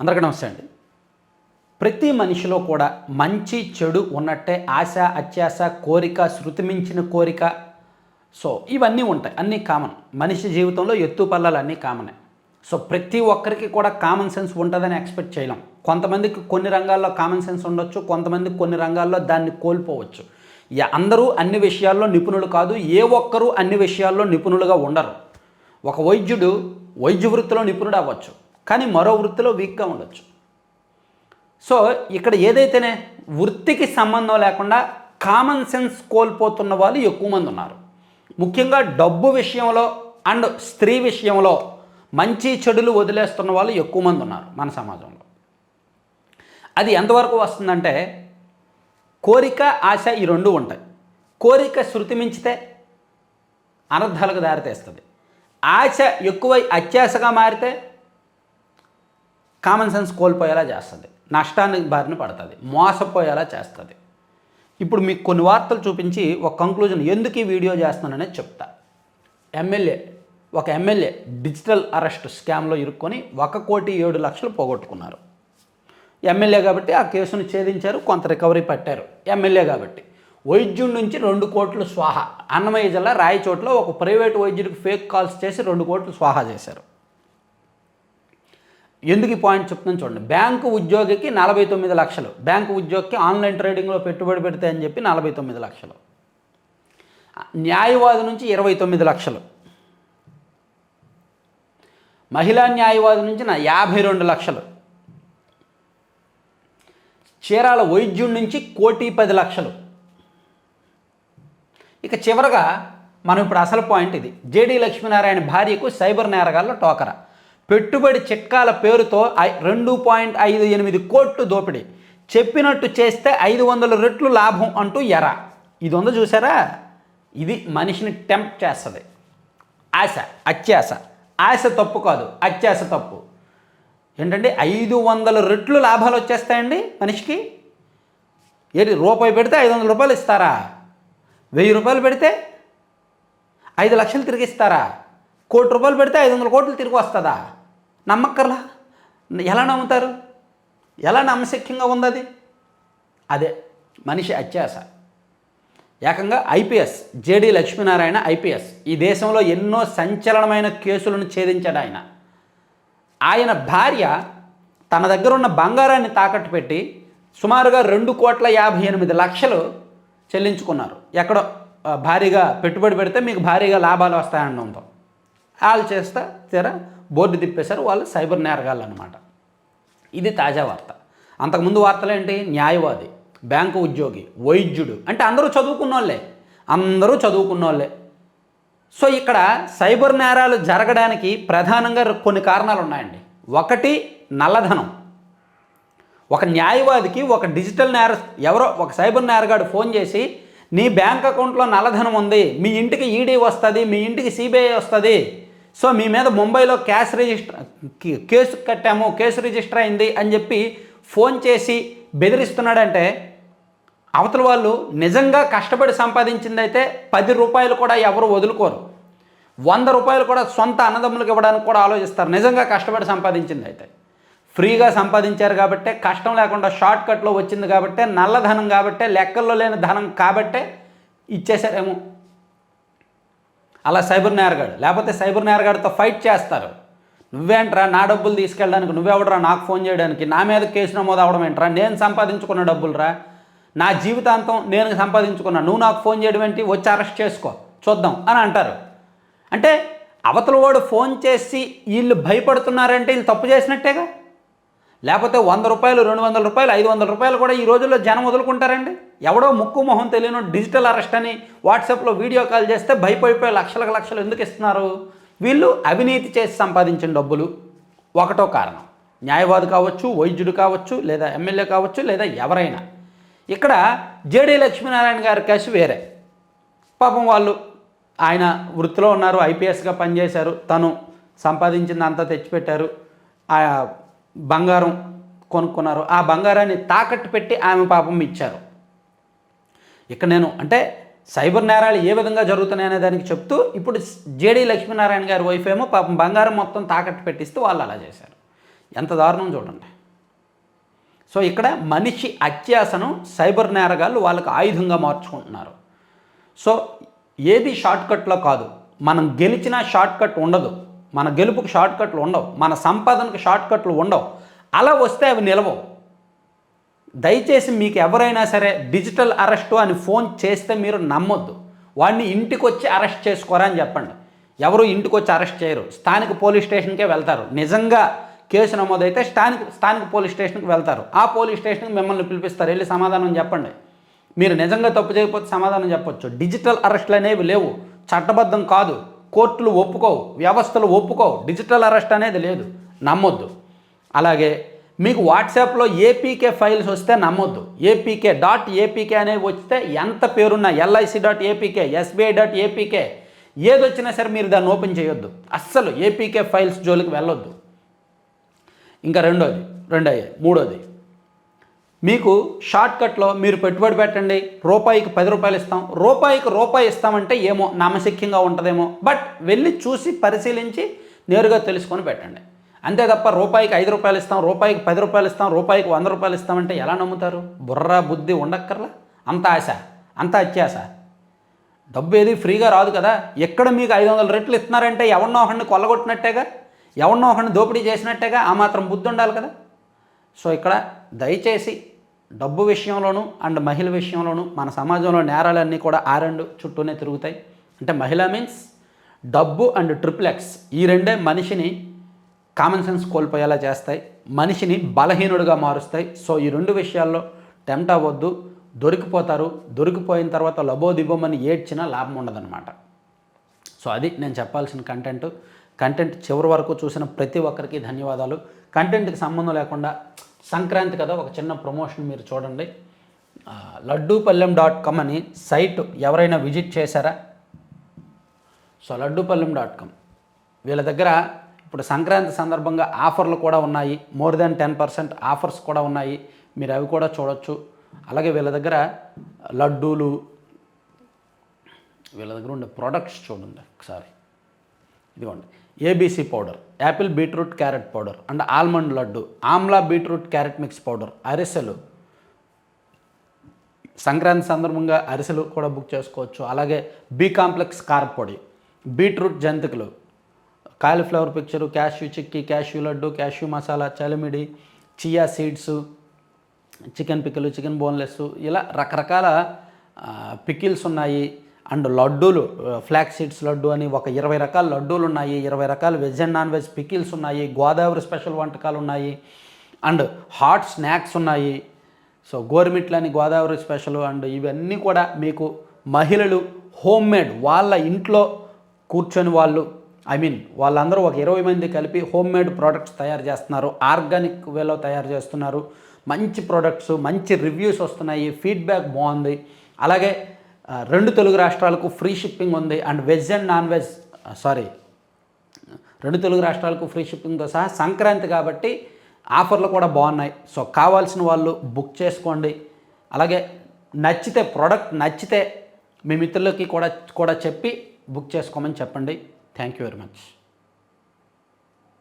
అందరికీ నమస్తే అండి. ప్రతి మనిషిలో కూడా మంచి చెడు ఉన్నట్టే ఆశ అత్యాశ కోరిక శృతిమించిన కోరిక. సో ఇవన్నీ ఉంటాయి. అన్నీ కామన్ మనిషి జీవితంలో ఎత్తు పల్లాలు అన్నీ కామనే సో ప్రతి ఒక్కరికి కూడా కామన్ సెన్స్ ఉంటుందని ఎక్స్పెక్ట్ చేయలేం. కొంతమందికి కొన్ని రంగాల్లో కామన్ సెన్స్ ఉండొచ్చు కొంతమందికి కొన్ని రంగాల్లో దాన్ని కోల్పోవచ్చు. అందరూ అన్ని విషయాల్లో నిపుణులు కాదు ఏ ఒక్కరూ అన్ని విషయాల్లో నిపుణులుగా ఉండరు. ఒక వైద్యుడు వైద్య వృత్తిలో నిపుణుడు అవ్వచ్చు. కానీ మరో వృత్తిలో వీక్గా ఉండొచ్చు. సో ఇక్కడ ఏదైతేనే వృత్తికి సంబంధం లేకుండా కామన్ సెన్స్ కోల్పోతున్న వాళ్ళు ఎక్కువ మంది ఉన్నారు. ముఖ్యంగా డబ్బు విషయంలో అండ్ స్త్రీ విషయంలో మంచి చెడులు వదిలేస్తున్న వాళ్ళు ఎక్కువ మంది ఉన్నారు మన సమాజంలో. అది ఎంతవరకు వస్తుందంటే కోరిక ఆశ ఈ రెండు ఉంటాయి. కోరిక శృతి మించితే అనర్థాలకు దారితీస్తుంది. ఆశ ఎక్కువై అత్యాశగా మారితే కామన్ సెన్స్ కోల్పోయేలా చేస్తుంది. నష్టానికి బారిన పడుతుంది. మోసపోయేలా చేస్తుంది. ఇప్పుడు మీకు కొన్ని వార్తలు చూపించి ఒక కంక్లూజన్ ఎందుకు ఈ వీడియో చేస్తున్నాననేది చెప్తా. ఎమ్మెల్యే ఒక ఎమ్మెల్యే డిజిటల్ అరెస్ట్ స్కామ్లో ఇరుక్కొని ఒక కోటి ఏడు లక్షలు పోగొట్టుకున్నారు. ఎమ్మెల్యే కాబట్టి ఆ కేసును ఛేదించారు కొంత రికవరీ పట్టారు. ఎమ్మెల్యే కాబట్టి వైద్యుడి నుంచి రెండు కోట్లు స్వాహా. అన్నమయ్య జిల్లా రాయచోట్ల ఒక ప్రైవేట్ వైద్యుడికి ఫేక్ కాల్స్ చేసి రెండు కోట్లు స్వాహా చేశారు. ఎందుకు ఈ పాయింట్ చెప్తున్నాను చూడండి. బ్యాంకు ఉద్యోగికి నలభై తొమ్మిది లక్షలు. బ్యాంకు ఉద్యోగికి ఆన్లైన్ ట్రేడింగ్లో పెట్టుబడి పెడితే అని చెప్పి నలభై తొమ్మిది లక్షలు. న్యాయవాది నుంచి ఇరవై తొమ్మిది లక్షలు. మహిళా న్యాయవాది నుంచి నా యాభై రెండు లక్షలు. చీరాల వైద్యుడి నుంచి కోటి పది లక్షలు. ఇక చివరగా మనం ఇప్పుడు అసలు పాయింట్ ఇది. జేడీ లక్ష్మీనారాయణ భార్యకు సైబర్ నేరగాల్లో టోకరా. పెట్టుబడి చిట్కాల పేరుతో ఐ- రెండు పాయింట్ ఐదు ఎనిమిది కోట్లు దోపిడీ. చెప్పినట్టు చేస్తే ఐదు వందల రెట్లు లాభం అంటూ ఎర ఇది ఉందో చూసారా? ఇది మనిషిని టెంప్ట్ చేస్తుంది. ఆశ అత్యాశ. ఆశ తప్పు కాదు అత్యాశ తప్పు. ఏంటంటే ఐదు వందల రెట్లు లాభాలు వచ్చేస్తాయండి మనిషికి? ఏంటి రూపాయి పెడితే ఐదు వందల రూపాయలు ఇస్తారా? వెయ్యి రూపాయలు పెడితే ఐదు లక్షలు తిరిగిస్తారా కోటి రూపాయలు పెడితే ఐదు వందల కోట్లు తిరిగి వస్తుందా? నమ్మక్కర్లా? ఎలా నమ్ముతారు? ఎలా నమ్మశక్యంగా ఉంది అది? అదే మనిషి అత్యాస ఏకంగా ఐపీఎస్ జేడి లక్ష్మీనారాయణ ఐపీఎస్. ఈ దేశంలో ఎన్నో సంచలనమైన కేసులను ఛేదించాడు ఆయన. ఆయన భార్య తన దగ్గర ఉన్న బంగారాన్ని తాకట్టు పెట్టి సుమారుగా రెండు కోట్ల యాభై ఎనిమిది లక్షలు చెల్లించుకున్నారు. ఎక్కడో భారీగా పెట్టుబడి పెడితే మీకు భారీగా లాభాలు వస్తాయనడంతో వాళ్ళు చేస్తా తీరా బోర్డు తిప్పేశారు వాళ్ళు సైబర్ నేరగాళ్ళు అనమాట ఇది తాజా వార్త. అంతకుముందు వార్తలు ఏంటి? న్యాయవాది బ్యాంకు ఉద్యోగి వైద్యుడు. అంటే అందరూ చదువుకున్న వాళ్ళే అందరూ చదువుకున్న వాళ్ళే సో ఇక్కడ సైబర్ నేరాలు జరగడానికి ప్రధానంగా కొన్ని కారణాలు ఉన్నాయండి ఒకటి నల్లధనం. ఒక న్యాయవాదికి ఒక డిజిటల్ నేర ఎవరో ఒక సైబర్ నేరగాడు ఫోన్ చేసి నీ బ్యాంక్ అకౌంట్లో నల్లధనం ఉంది. మీ ఇంటికి ఈడీ వస్తుంది మీ ఇంటికి సిబిఐ వస్తుంది. సో మీ మీద ముంబైలో క్యాష్ రిజిస్టర్ కేసు కట్టాము కేసు రిజిస్టర్ అయింది అని చెప్పి ఫోన్ చేసి బెదిరిస్తున్నాడంటే అవతల వాళ్ళు నిజంగా కష్టపడి సంపాదించిందైతే పది రూపాయలు కూడా ఎవరు వదులుకోరు. వంద రూపాయలు కూడా సొంత అన్నదమ్ములకు ఇవ్వడానికి కూడా ఆలోచిస్తారు. నిజంగా కష్టపడి సంపాదించింది అయితే ఫ్రీగా సంపాదించారు కాబట్టే కష్టం లేకుండా షార్ట్ కట్లో వచ్చింది కాబట్టే నల్లధనం కాబట్టే లెక్కల్లో లేని ధనం కాబట్టే ఇచ్చేసారేమో అలా సైబర్ నేరగాడు. లేకపోతే సైబర్ నేరగాడితో ఫైట్ చేస్తారు. నువ్వేంట్రా నా డబ్బులు తీసుకెళ్ళడానికి నువ్వెవడరా నాకు ఫోన్ చేయడానికి నా మీద కేసు నమోదు అవడం ఏంట్రా? నేను సంపాదించుకున్న డబ్బులురా? నా జీవితాంతం నేను సంపాదించుకున్నా నువ్వు నాకు ఫోన్ చేయడం ఏంటి? వచ్చి అరెస్ట్ చేసుకో. చూద్దాం అని అంటారు. అంటే అవతల వాడు ఫోన్ చేసి వీళ్ళు భయపడుతున్నారంటే వీళ్ళు తప్పు చేసినట్టేగా? లేకపోతే వంద రూపాయలు రెండు వందల రూపాయలు ఐదు వందల రూపాయలు కూడా ఈ రోజుల్లో జనం వదులుకుంటారండి? ఎవడో ముక్కు మొహం తెలియను డిజిటల్ అరెస్ట్ అని వాట్సాప్లో వీడియో కాల్ చేస్తే భయపడిపోయి లక్షలకు లక్షలు ఎందుకు ఇస్తున్నారు? వీళ్ళు అవినీతి చేసి సంపాదించిన డబ్బులు ఒకటో కారణం. న్యాయవాది కావచ్చు వైద్యుడు కావచ్చు లేదా ఎమ్మెల్యే కావచ్చు లేదా ఎవరైనా. ఇక్కడ జేడీ లక్ష్మీనారాయణ గారి కేసు వేరే. పాపం వాళ్ళు ఆయన వృత్తిలో ఉన్నారు ఐపీఎస్గా పనిచేశారు తను సంపాదించింది అంతా తెచ్చిపెట్టారు. ఆ బంగారం కొనుక్కున్నారు. ఆ బంగారాన్ని తాకట్టు పెట్టి ఆమె పాపం ఇచ్చారు. ఇక్కడ నేను అంటే సైబర్ నేరాలు ఏ విధంగా జరుగుతున్నాయి అనే దానికి చెప్తూ ఇప్పుడు జేడీ లక్ష్మీనారాయణ గారి వైఫ్ ఏమో పాపం బంగారం మొత్తం తాకట్టు పెట్టిస్తే వాళ్ళు అలా చేశారు. ఎంత దారుణం చూడండి. సో ఇక్కడ మనిషి అత్యాసను సైబర్ నేరగాళ్ళు వాళ్ళకి ఆయుధంగా మార్చుకుంటున్నారు. సో ఏది షార్ట్కట్లో కాదు. మనం గెలిచిన షార్ట్కట్ ఉండదు. మన గెలుపుకి షార్ట్కట్లు ఉండవు మన సంపాదనకు షార్ట్కట్లు ఉండవు. అలా వస్తే అవి నిలవవు. దయచేసి మీకు ఎవరైనా సరే డిజిటల్ అరెస్టు అని ఫోన్ చేస్తే మీరు నమ్మొద్దు. వాడిని ఇంటికి వచ్చి అరెస్ట్ చేసుకోరా అని చెప్పండి. ఎవరు ఇంటికి వచ్చి అరెస్ట్ చేయరు. స్థానిక పోలీస్ స్టేషన్కే వెళ్తారు. నిజంగా కేసు నమోదైతే స్థానిక స్థానిక పోలీస్ స్టేషన్కి వెళ్తారు. ఆ పోలీస్ స్టేషన్కి మిమ్మల్ని పిలిపిస్తారు. వెళ్ళి సమాధానం చెప్పండి. మీరు నిజంగా తప్పు చేయకపోతే సమాధానం చెప్పొచ్చు. డిజిటల్ అరెస్టులు అనేవి లేవు. చట్టబద్ధం కాదు. కోర్టులు ఒప్పుకోవు వ్యవస్థలు ఒప్పుకోవు డిజిటల్ అరెస్ట్ అనేది లేదు నమ్మొద్దు. అలాగే మీకు వాట్సాప్లో ఏపీకే ఫైల్స్ వస్తే నమ్మొద్దు. ఏపీకే డాట్ ఏపీకే అనేవి వస్తే ఎంత పేరున్నా LIC dot APK SBI dot APK ఏది వచ్చినా సరే మీరు దాన్ని ఓపెన్ చేయొద్దు. అస్సలు ఏపీకే ఫైల్స్ జోలికి వెళ్ళొద్దు. ఇంకా రెండోది రెండో మూడోది. మీకు షార్ట్కట్లో మీరు పెట్టుబడి పెట్టండి రూపాయికి పది రూపాయలు ఇస్తాం. రూపాయికి రూపాయి ఇస్తామంటే ఏమో నామశక్యంగా ఉంటుందేమో. బట్ వెళ్ళి చూసి పరిశీలించి నేరుగా తెలుసుకొని పెట్టండి. అంతే తప్ప రూపాయికి ఐదు రూపాయలు ఇస్తాం రూపాయికి పది రూపాయలు ఇస్తాం రూపాయికి వంద రూపాయలు ఇస్తామంటే ఎలా నమ్ముతారు? బుర్ర బుద్ధి ఉండక్కర్లా? అంత ఆశ అంత అత్యాశ. డబ్బు ఏది ఫ్రీగా రాదు కదా. ఎక్కడ మీకు ఐదు వందల రెట్లు ఇస్తున్నారంటే ఎవరినో ఒకరిని కొల్లగొట్టినట్టేగా? ఎవరినో ఒకరిని దోపిడీ చేసినట్టేగా? ఆ మాత్రం బుద్ధి ఉండాలి కదా. సో ఇక్కడ దయచేసి డబ్బు విషయంలోనూ అండ్ మహిళ విషయంలోనూ మన సమాజంలో నేరాలన్నీ కూడా ఆ రెండు చుట్టూనే తిరుగుతాయి. అంటే మహిళ మీన్స్ డబ్బు అండ్ ట్రిప్లెక్స్ ఈ రెండే మనిషిని కామన్ సెన్స్ కోల్పోయేలా చేస్తాయి. మనిషిని బలహీనుడిగా మారుస్తాయి. సో ఈ రెండు విషయాల్లో టెంప్ట్ అవ్వద్దు. దొరికిపోతారు. దొరికిపోయిన తర్వాత లబోదిబోమని ఏడ్చినా లాభం ఉండదన్నమాట. సో అది నేను చెప్పాల్సిన కంటెంట్ కంటెంట్ చివరి వరకు చూసిన ప్రతి ఒక్కరికి ధన్యవాదాలు. కంటెంట్కి సంబంధం లేకుండా సంక్రాంతి కదా ఒక చిన్న ప్రమోషన్ మీరు చూడండి. లడ్డూపల్లెం డాట్ కామ్ అని సైట్ ఎవరైనా విజిట్ చేశారా? So Laddupallem dot com. వీళ్ళ దగ్గర ఇప్పుడు సంక్రాంతి సందర్భంగా ఆఫర్లు కూడా ఉన్నాయి. More than ten percent offers కూడా ఉన్నాయి. మీరు అవి కూడా చూడొచ్చు. అలాగే వీళ్ళ దగ్గర లడ్డూలు వీళ్ళ దగ్గర ఉండే ప్రోడక్ట్స్ చూడండి ఒకసారి. ఇదిగోండి. ABC powder apple beetroot carrot powder and almond laddu amla beetroot carrot mix powder అరిసెలు సంక్రాంతి సందర్భంగా అరిసెలు కూడా బుక్ చేసుకోవచ్చు. అలాగే బీ కాంప్లెక్స్ కారపొడి బీట్రూట్ జంతికలు cauliflower pickle cashew chikki cashew laddu cashew masala చలిమిడి chia seeds chicken pickle chicken boneless ఇలా రకరకాల పికిల్స్ ఉన్నాయి. అండ్ లడ్డూలు ఫ్లాక్ సీడ్స్ లడ్డు అని ఒక ఇరవై రకాల లడ్డూలు ఉన్నాయి ఇరవై రకాల veg and non veg pickles ఉన్నాయి గోదావరి స్పెషల్ వంటకాలు ఉన్నాయి అండ్ హాట్ స్నాక్స్ ఉన్నాయి. సో గోర్మిట్లని గోదావరి స్పెషల్ అండ్ ఇవన్నీ కూడా మీకు మహిళలు హోమ్ మేడ్ వాళ్ళ ఇంట్లో కూర్చొని వాళ్ళు ఐ మీన్ వాళ్ళందరూ ఒక ఇరవై మంది కలిపి హోమ్ మేడ్ ప్రోడక్ట్స్ తయారు చేస్తున్నారు ఆర్గానిక్ వేలో తయారు చేస్తున్నారు. మంచి ప్రోడక్ట్స్ మంచి రివ్యూస్ వస్తున్నాయి ఫీడ్బ్యాక్ బాగుంది. అలాగే రెండు తెలుగు రాష్ట్రాలకు ఫ్రీ షిప్పింగ్ ఉంది and veg and non veg sorry రెండు తెలుగు రాష్ట్రాలకు ఫ్రీ షిప్పింగ్తో సహా సంక్రాంతి కాబట్టి ఆఫర్లు కూడా బాగున్నాయి. సో కావాల్సిన వాళ్ళు బుక్ చేసుకోండి. అలాగే నచ్చితే ప్రోడక్ట్ నచ్చితే మీ మిత్రులకి కూడా కూడా చెప్పి బుక్ చేసుకోమని చెప్పండి. Thank you very much